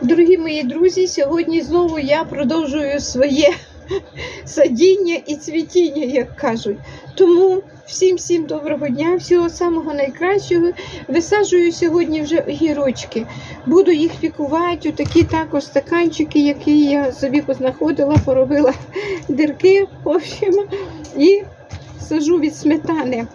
Дорогі мої друзі, сьогодні знову я продовжую своє садіння і цвітіння, як кажуть. Тому всім всім доброго дня, всього самого найкращого. Висаджую сьогодні вже огірочки. Буду їх пікувати у такі також стаканчики, які я собі познаходила, поробила дирки, в общем, і сажу від сметани.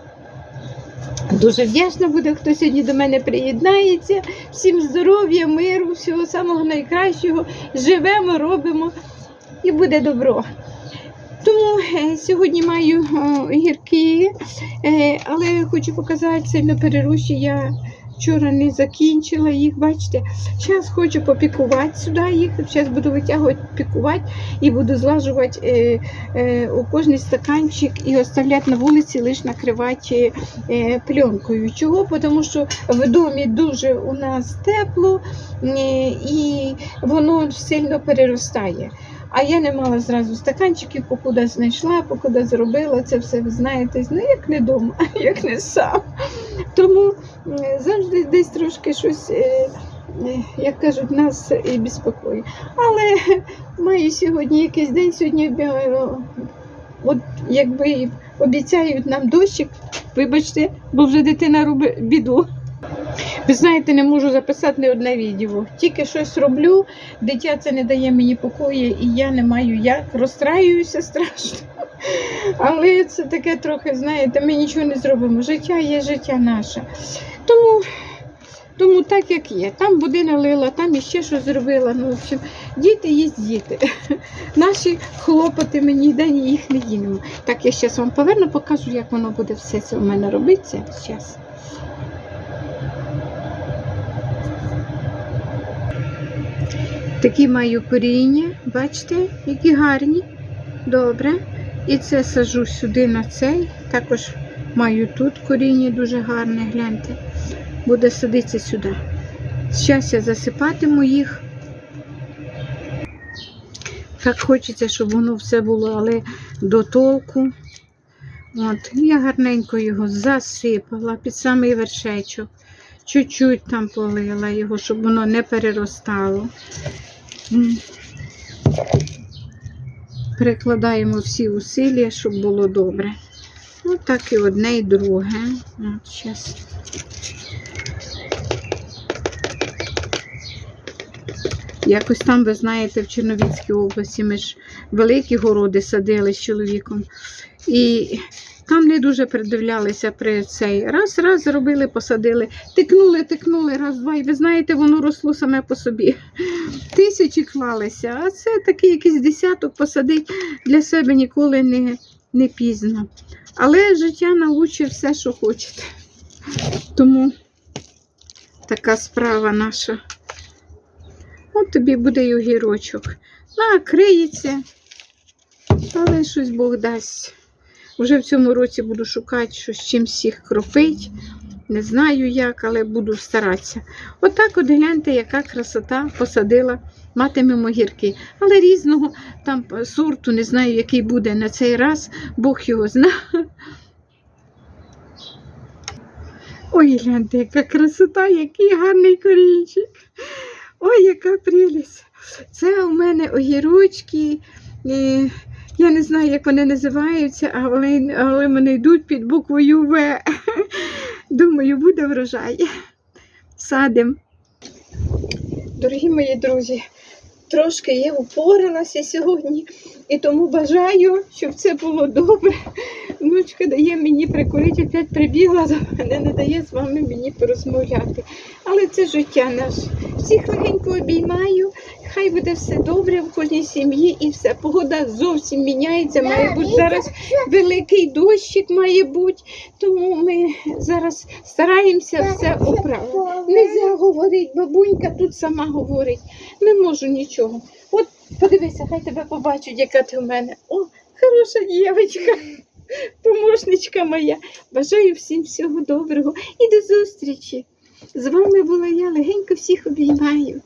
Дуже вдячна буде, хто сьогодні до мене приєднається. Всім здоров'я, миру, всього самого найкращого. Живемо, робимо і буде добро. Тому е, сьогодні маю гірки, е, але хочу показати сильно переруші. Я вчора не закінчила їх, бачите. Зараз хочу попікувати сюди їх. Зараз буду витягувати, пікувати і буду злажувати е, е, у кожний стаканчик і оставляти на вулиці, лише накривати е, пленкою. Чого? Тому що в домі дуже у нас тепло е, і воно сильно переростає. А я не мала зразу стаканчиків, покуди знайшла, покуди зробила це все, ви знаєте, ну як не вдома, як не сам. Тому завжди десь трошки щось, е, е, як кажуть, нас і безпокоїть. Але маю сьогодні якийсь день, сьогодні е, от якби обіцяють нам дощик, вибачте, бо вже дитина робить біду. Ви знаєте, не можу записати ні одне відео. Тільки щось роблю, дитя це не дає мені покою, і я не маю як. Розстраююся страшно. Але це таке трохи, знаєте, ми нічого не зробимо. Життя є життя наше. Тому, тому так як є. Там води налила, там іще щось зробила. Ну, в общем, діти є діти. Наші хлопоти ми ніде їх не дінемо. Так, я зараз вам поверну, покажу, як воно буде все це у мене робиться. Зараз. Такі маю коріння, бачите, які гарні. Добре. І це сажу сюди на цей. Також маю тут коріння дуже гарне, гляньте. Буде садитися сюди. Зараз я засипатиму їх. Так хочеться, щоб воно все було, але до толку. От, я гарненько його засипала під самий вершечок. Чуть-чуть там полила його, щоб воно не переростало. Перекладаємо всі усилля, щоб було добре. Ось так і одне, і друге. От, щас. Якось там, ви знаєте, в Черновіцькій області ми ж великі городи садили з чоловіком. І там не дуже придивлялися при цей. Раз, раз зробили, посадили, тикнули, тикнули, раз, два. І ви знаєте, воно росло саме по собі. Тисячі клалися, а це такий якийсь десяток посадить для себе ніколи не, не пізно. Але життя научить все, що хочете. Тому така справа наша. От тобі буде й огірочок. Накриється, але щось Бог дасть. Уже в цьому році буду шукати, що з чим всіх кропить. Не знаю як, але буду старатися. Отак от, гляньте, яка красота посадила. Матимемо гірки. Але різного там сорту, не знаю, який буде на цей раз, Бог його знає. Ой, гляньте, яка красота, який гарний корінчик. Ой, яка прелість. Це у мене огірочки. Я не знаю, як вони називаються, але, але вони йдуть під буквою В. Думаю, буде врожай. Садим. Дорогі мої друзі, трошки я упоралася сьогодні і тому бажаю, щоб це було добре. Внучка дає мені прикурити, опять прибігла до мене, не дає з вами мені порозмовляти. Але це життя наше. Всіх легенько обіймаю. Хай буде все добре в кожній сім'ї і все. Погода зовсім міняється. Має бути зараз великий дощик має бути. Тому ми зараз стараємося все оправити. Нельзя говорити, бабунька тут сама говорить. Не можу нічого. От подивися, хай тебе побачать, яка ти в мене. О, хороша дівчинка, помощничка моя. Бажаю всім всього доброго і до зустрічі. З вами була я, легенько всіх обіймаю.